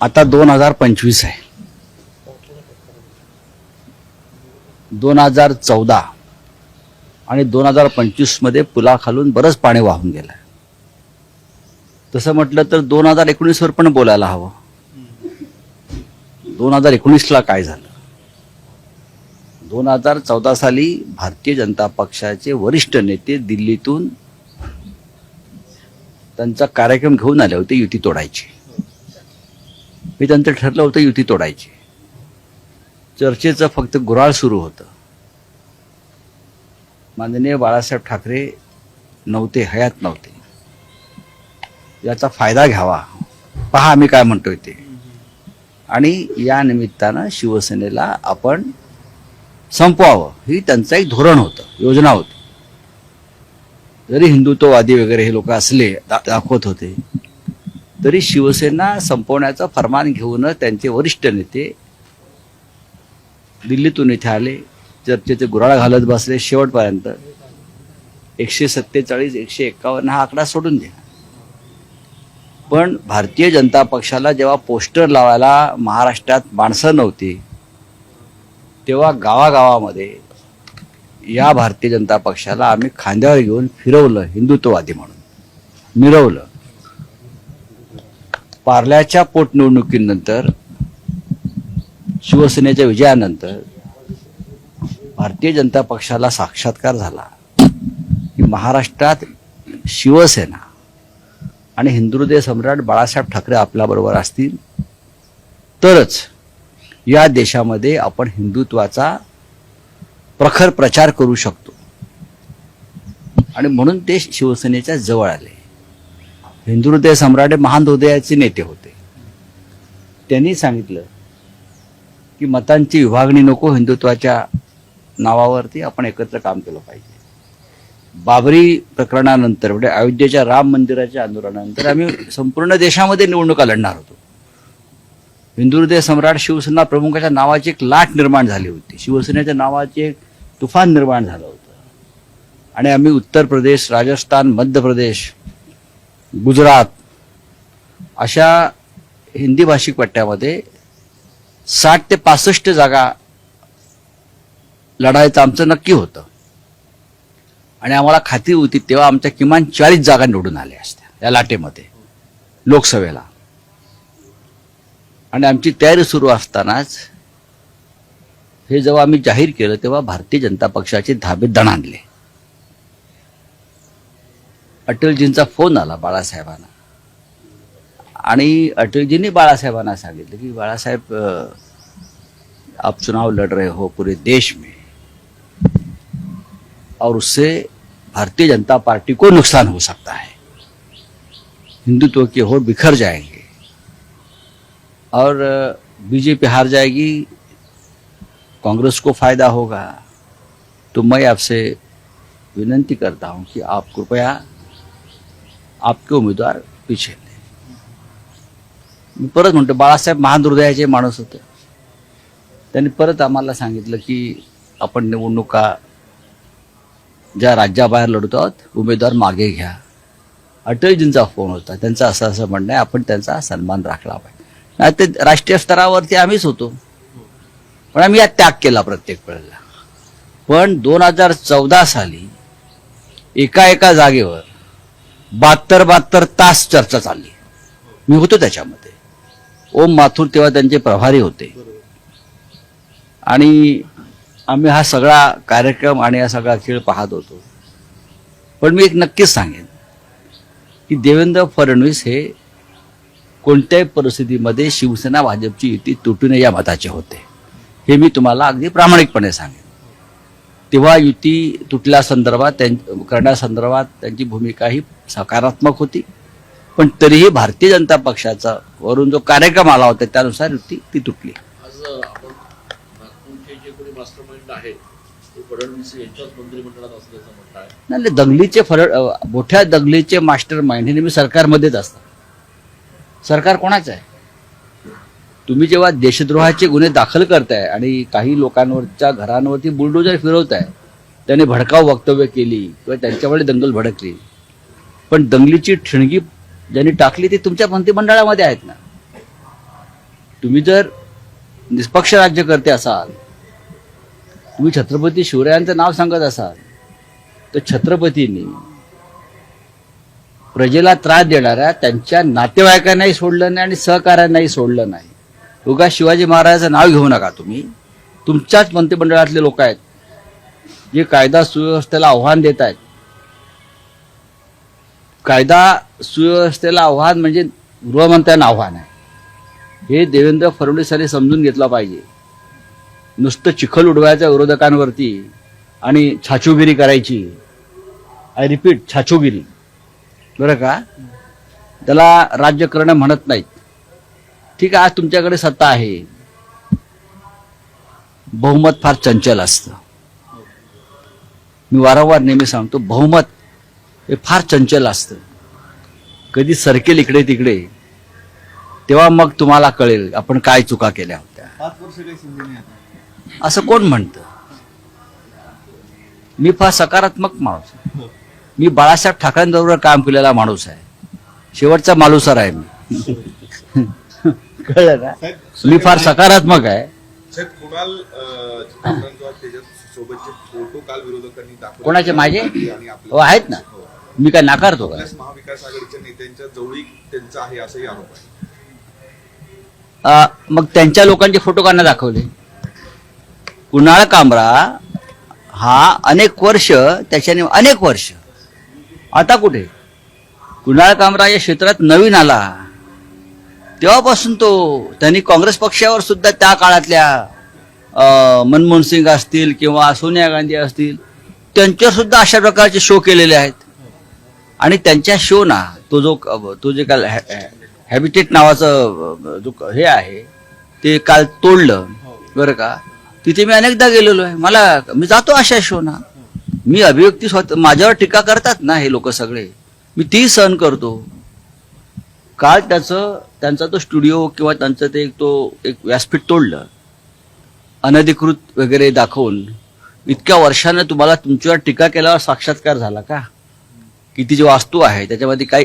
आता दोन हजार पंचवीस आहे. दोन हजार चौदा आणि दोन हजार पंचवीसमध्ये पुलाखालून बरंच पाणी वाहून गेलं तसं म्हटलं तर दोन हजार एकोणीसवर पण बोलायला हवं. दोन हजार एकोणीसला काय झालं? दोन हजार चौदा साली भारतीय जनता पक्षाचे वरिष्ठ नेते दिल्लीतून त्यांचा कार्यक्रम घेऊन आले होते युती तोडायची. मी त्यांचं ठरलं होतं युती तोडायची. चर्चेचं फक्त गुराळ सुरू होतं. माननीय बाळासाहेब ठाकरे नव्हते हयात नव्हते. याचा फायदा घ्यावा. पहा आम्ही काय म्हणतोय ते. आणि या निमित्तानं शिवसेनेला आपण संपवावं. ही त्यांचं एक धोरण होतं योजना होती. जरी हिंदुत्ववादी वगैरे हे लोक असले दा- दाखवत होते. तरी शिवसेना संपवण्याचं फरमान घेऊन त्यांचे वरिष्ठ नेते दिल्लीतून इथे आले. चर्चेचे गुराळ घालत बसले शेवटपर्यंत. एकशे सत्तेचाळीस एकशे एक्कावन्न हा आकडा सोडून द्या. पण भारतीय जनता पक्षाला जेव्हा पोस्टर लावायला महाराष्ट्रात माणसं नव्हती तेव्हा गावागावामध्ये या भारतीय जनता पक्षाला आम्ही खांद्यावर घेऊन फिरवलं हिंदुत्ववादी म्हणून. मिरवलं. पार्ल्याच्या पोटनिवडणुकीनंतर शिवसेनेच्या विजयानंतर भारतीय जनता पक्षाला साक्षात्कार झाला. की महाराष्ट्रात शिवसेना आणि हिंदुहृदय सम्राट बाळासाहेब ठाकरे आपल्याबरोबर असतील तरच या देशामध्ये आपण हिंदुत्वाचा प्रखर प्रचार करू शकतो. आणि म्हणून ते शिवसेनेच्या जवळ आले. हिंदुहृदय सम्राट हे महान हृदयाचे नेते होते. त्यांनी सांगितलं की मतांची विभागणी नको हिंदुत्वाच्या नावावरती आपण एकत्र काम केलं पाहिजे. बाबरी प्रकरणानंतर म्हणजे अयोध्येच्या राम मंदिराच्या आंदोलनानंतर आम्ही संपूर्ण देशामध्ये निवडणुका लढणार होतो. हिंदुहृदय सम्राट शिवसेना प्रमुखाच्या नावाची एक लाट निर्माण झाली होती. शिवसेनेच्या नावाचे एक तुफान निर्माण झालं होतं. आणि आम्ही उत्तर प्रदेश राजस्थान मध्य प्रदेश गुजरात अशा हिंदी भाषिक पट्ट्यामध्ये साठ ते पासष्ट जागा लढायचं आमचं नक्की होतं. आणि आम्हाला खात्री होती तेव्हा आमच्या किमान चाळीस जागा निवडून आल्या असत्या या लाटेमध्ये लोकसभेला. आणि आमची तयारी सुरू असतानाच हे जेव्हा आम्ही जाहीर केलं तेव्हा भारतीय जनता पक्षाचे धाबे दणाणले. अटलजींचा फोन आला बाळासाहेबांना. आणि अटलजींनी बाळासाहेबांना सांगितलं की बाळासाहेब आप चुनाव लड़ रहे हो पूरे देश में. और उससे भारतीय जनता पार्टी को नुकसान हो सकता है. हिंदुत्व के होड़ बिखर जाएंगे. और बीजेपी हार जाएगी कांग्रेस को फायदा होगा. तो मैं आपसे विनंती करता हूं कि आप कृपया आपके उमेदवार पिछले मी परत म्हणतो बाळासाहेब महान हृदयाचे माणूस होते. त्यांनी परत आम्हाला सांगितलं की आपण निवडणुका ज्या राज्याबाहेर लढतो आहोत उमेदवार मागे घ्या. अटलजींचा फोन होता. त्यांचं असं असं म्हणणं आहे आपण त्यांचा सन्मान राखला पाहिजे. नाही ते राष्ट्रीय स्तरावरती आम्हीच होतो. पण आम्ही यात त्याग केला प्रत्येक वेळेला. पण दोन हजार चौदा साली एका एका जागेवर बहात्तर बहात्तर तास चर्चा चालली. मी होतो त्याच्यामध्ये. ओम माथुर तेव्हा त्यांचे प्रभारी होते. आणि आम्ही हा सगळा कार्यक्रम आणि हा सगळा खेळ पाहत होतो. पण मी एक नक्कीच सांगेन की देवेंद्र फडणवीस हे कोणत्याही परिस्थितीमध्ये शिवसेना भाजपची युती तुटू नये या मताचे होते. हे मी तुम्हाला अगदी प्रामाणिकपणे सांगेन. तेव्हा युती तुटल्या संदर्भात त्यां करण्यासंदर्भात त्यांची भूमिका ही सकारात्मक होती. पण तरीही भारतीय जनता पक्षाचा वरून जो कार्यक्रम आला होता त्यानुसार युती ती तुटली. आज नाही नाही, दंगलीचे फरक अ, मोठ्या दंगलीचे मास्टर माइंड हे नेहमी सरकारमध्येच असतात. सरकार कोणाचं आहे? तुम्ही जेव्हा देशद्रोहाचे गुन्हे दाखल करताय आणि काही लोकांवरच्या घरांवरती बुलडोजर फिरवताय त्याने भडकाव वक्तव्य केली किंवा त्यांच्यामुळे दंगल भडकली पण दंगलीची ठिणगी ज्यांनी टाकली ती तुमच्या मंत्रिमंडळामध्ये आहेत ना? तुम्ही जर निष्पक्ष राज्यकर्ते असाल तुम्ही छत्रपती शिवरायांचं नाव सांगत असाल तर छत्रपतींनी प्रजेला त्रास देणाऱ्या त्यांच्या नातेवाईकांनाही सोडलं नाही आणि सहकाऱ्यांनाही सोडलं नाही. उगा शिवाजी महाराजाचं नाव घेऊ नका तुम्ही. तुमच्याच मंत्रिमंडळातले लोक आहेत. जे कायदा सुव्यवस्थेला आव्हान देत आहेत कायदा सुव्यवस्थेला आव्हान म्हणजे गृहमंत्र्यांना आव्हान आहे. हे देवेंद्र फडणवीसांनी समजून घेतलं पाहिजे. नुसतं चिखल उडवायच्या विरोधकांवरती आणि छाछूगिरी करायची. आय रिपीट छाछूगिरी. बरं का? त्याला राज्य करणं म्हणत नाहीत. ठीक आहे आज तुमच्याकडे सत्ता आहे. बहुमत फार चंचल असतं. मी वारंवार नेहमी सांगतो बहुमत हे फार चंचल असतं. कधी सरकेल इकडे तिकडे तेव्हा मग तुम्हाला कळेल आपण काय चुका केल्या होत्या. असं कोण म्हणतं? मी फार सकारात्मक माणूस आहे. मी बाळासाहेब ठाकरेंबरोबर काम केलेला माणूस आहे. शेवटचा मालुसर आहे मी. कळलं ना मी फार सकारात्मक आहे. साहेब कुणाल अं, चिदंबरमचा त्याच्या सोबतचे फोटो काल विरोधकांनी दाखवले कोणाचे? माझे? आणि हो आहेत ना. मी काय नाकारतो का? आपल्याच महाविकास आघाडीच्या नेत्यांच्या जवळीक त्यांचा आहे असाही आरोप आहे. अ, मग त्यांच्या लोकांचे फोटो कांना दाखवले. कुणाळ कामरा हा अनेक वर्ष त्याच्याने अनेक वर्ष. आता कुठे? कुणाळ कामरा या क्षेत्रात नवीन आला. तेव्हापासून तो त्यांनी काँग्रेस पक्षावर सुद्धा त्या काळातल्या मनमोहन सिंग असतील किंवा सोनिया गांधी असतील त्यांच्यावर सुद्धा अशा प्रकारचे शो केलेले आहेत. आणि त्यांच्या शो ना तो जो तो जे काल हॅबिटेट नावाचं जो हे आहे ते काल तोडलं. बरं का? तिथे मी अनेकदा गेलेलो आहे. मला मी जातो अशा शो ना. मी अभिव्यक्ती स्वतः माझ्यावर टीका करतात ना हे लोक सगळे. मी ती सहन करतो. काल त्याचं त्यांचा तो स्टुडिओ किंवा त्यांचं ते एक तो एक व्यासपीठ तोडलं. अनधिकृत वगैरे दाखवून इतक्या वर्षानं तुम्हाला तुमच्यावर टीका केल्यावर साक्षात्कार झाला का? की ती जी वास्तू आहे त्याच्यामध्ये काही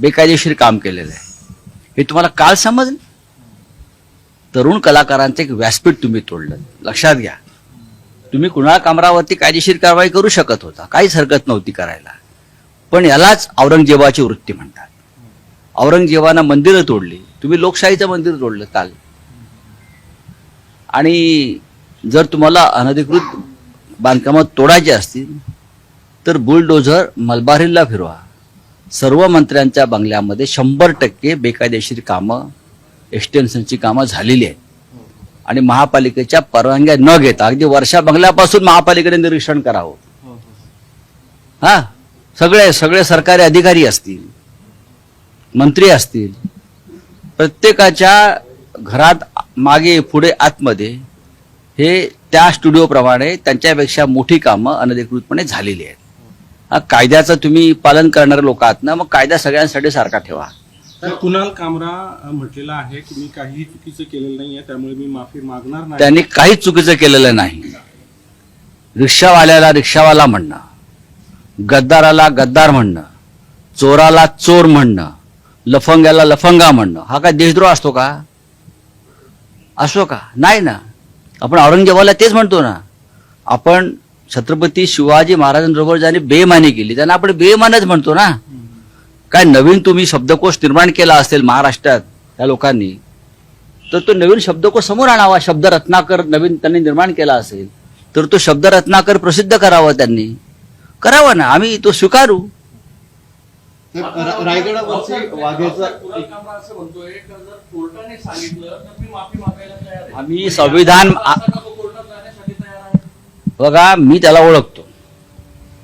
बेकायदेशीर काम केलेलं आहे. हे तुम्हाला काल समजलं? तरुण कलाकारांचं एक व्यासपीठ तुम्ही तोडलं. लक्षात घ्या. तुम्ही कुणाला कामरावरती कायदेशीर कारवाई करू शकत होता? काहीच हरकत नव्हती करायला. पण यालाच औरंगजेबाची वृत्ती म्हणतात. औरंगजेबानं मंदिरं तोडली. तुम्ही लोकशाहीचं मंदिर तोडलं काल. आणि जर तुम्हाला अनधिकृत बांधकामं तोडायची असतील तर बुलडोझर मलबारीला फिरवा. सर्व मंत्र्यांच्या बंगल्यामध्ये शंभर टक्के बेकायदेशीर कामं एक्सटेन्शनची कामं झालेली आहेत. आणि महापालिकेच्या परवानग्या न घेता अगदी वर्षा बंगल्यापासून महापालिकेने निरीक्षण करावं. हा? सगळे सगळे सरकारी अधिकारी असतील. मंत्री असतील प्रत्येकाच्या घरात मागे पुढे आतमध्ये हे त्या स्टुडिओप्रमाणे त्यांच्यापेक्षा मोठी कामं अनधिकृतपणे झालेली आहेत. हा कायद्याचं तुम्ही पालन करणारे लोक आहात ना मग कायदा सगळ्यांसाठी सारखा ठेवा. तर कुणाल कामरा म्हटलेला आहे की मी काहीही चुकीचं केलेलं नाहीये त्यामुळे मी माफी मागणार नाही. त्यांनी काहीच चुकीचं केलेलं नाही. रिक्षावाल्याला रिक्षावाला म्हणणं गद्दाराला गद्दार म्हणणं चोराला चोर म्हणणं लफंग्याला लफंगा म्हणणं. हा काय देशद्रोह असतो का? असो का? नाही ना. आपण औरंगजेबाला तेच म्हणतो ना. आपण छत्रपती शिवाजी महाराजांबरोबर ज्यांनी बेमानी केली त्यांना आपण बेमानच म्हणतो ना. काय नवीन तुम्ही शब्दकोश निर्माण केला असेल महाराष्ट्रात त्या लोकांनी तर तो नवीन शब्दकोश समोर आणावा. शब्द रत्नाकर नवीन त्यांनी निर्माण केला असेल तर तो शब्द रत्नाकर प्रसिद्ध करावा त्यांनी. करावा ना. आम्ही तो स्वीकारू. रायगडावरची वाघेचा कुणाल कामरा असं म्हणतोय का जर कोर्टाने सांगितलं तर मी माफी मागायला तयार आहे. आम्ही संविधान कोर्टात जाण्यासाठी तयार आहे? बघा मी त्याला ओळखतो.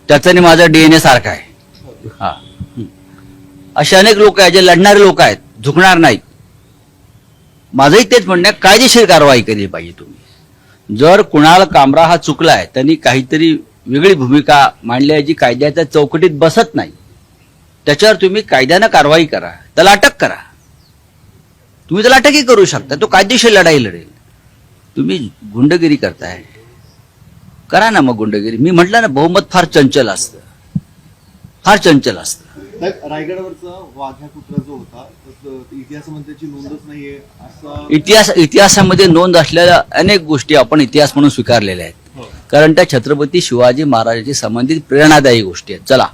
त्याचं आणि माझा डीएनए सारखा आहे. हा. असे अनेक लोक आहेत जे लढणारे लोक आहेत झुकणार नाहीत. माझंही तेच म्हणणं आहे, कायदेशीर कारवाई केली पाहिजे तुम्ही. जर कुणाला कामरा हा चुकलाय त्यांनी काहीतरी वेगळी भूमिका मांडली आहे जी कायद्याच्या चौकटीत बसत नाही. त्याच्यावर तुम्ही कायद्यानं कारवाई करा. त्याला अटक करा. तुम्ही त्याला अटकही करू शकता. तो कायदेशीर लढाई लढेल. तुम्ही गुंडगिरी करताय. करा ना मग गुंडगिरी. मी म्हटलं ना बहुमत फार चंचल असतं. फार चंचल असतं. साहेब रायगडावरचा वाघ्या कुत्रा जो होता तर इतिहासामध्ये त्याची नोंदच नाहीये असं इतिहास इतिहासामध्ये नोंद असलेल्या अनेक गोष्टी आपण इतिहास म्हणून स्वीकारलेल्या आहेत. कारण त्या छत्रपती शिवाजी महाराजांशी संबंधित प्रेरणादायी गोष्टी आहेत. चला.